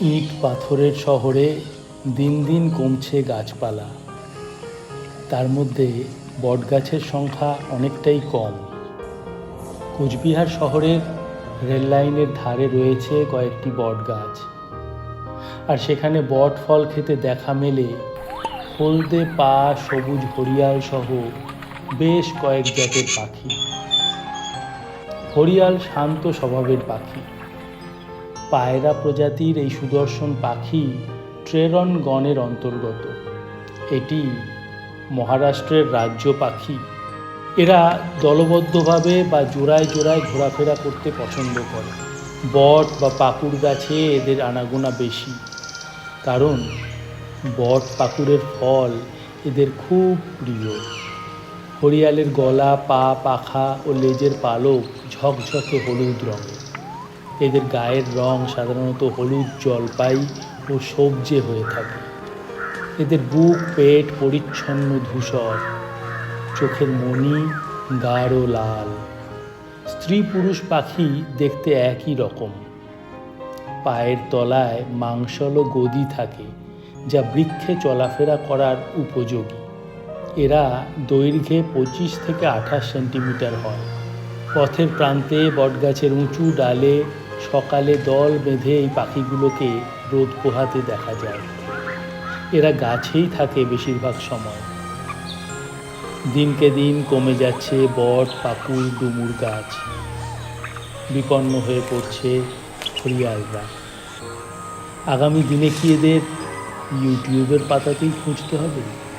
ইট পাথরের শহরে দিন দিন কমছে গাছপালা। তার মধ্যে বটগাছের সংখ্যা অনেকটাই কম। কোচবিহার শহরের রেল লাইনের ধারে রয়েছে কয়েকটি বট গাছ আর সেখানে বট ফল খেতে দেখা মেলে। হলদে, পা, সবুজ হরিয়াল সহ বেশ কয়েক জাতের পাখি। হরিয়াল শান্ত স্বভাবের পাখি। পায়রা প্রজাতির এই সুদর্শন পাখি ট্রেরন গণের অন্তর্গত। এটি মহারাষ্ট্রের রাজ্য পাখি। এরা দলবদ্ধভাবে বা জোড়ায় জোড়ায় ঘোরাফেরা করতে পছন্দ করে। বট বা পাকুড় গাছে এদের আনাগোনা বেশি। কারণ বট পাকুড়ের ফল এদের খুব প্রিয়। হরিয়ালের গলা, পা, পাখা ও লেজের পালক ঝকঝকে হলুদ রঙের। এদের গায়ের রং সাধারণত হলুদ, জলপাই ও সবজে হয়ে থাকে। এদের বুক, পেট পরিচ্ছন্ন ধূসর, চোখের মণি গাঢ় লাল। স্ত্রী পুরুষ পাখি দেখতে একই রকম। পায়ের তলায় মাংসল গদি থাকে, যা বৃক্ষে চলাফেরা করার উপযোগী। এরা দৈর্ঘ্যে পঁচিশ থেকে আঠাশ সেন্টিমিটার হয়। পথের প্রান্তে বটগাছের উঁচু ডালে সকালে দল বেঁধে এই পাখিগুলোকে রোদ পোহাতে দেখা যায়। এরা গাছেই থাকে বেশিরভাগ সময়। দিনকে দিন কমে যাচ্ছে বট পাকুল ডুমুর গাছ। বিপন্ন হয়ে পড়ছে হরিয়ালরা। আগামী দিনে কি এদের ইউটিউবের পাতাতেই খুঁজতে হবে?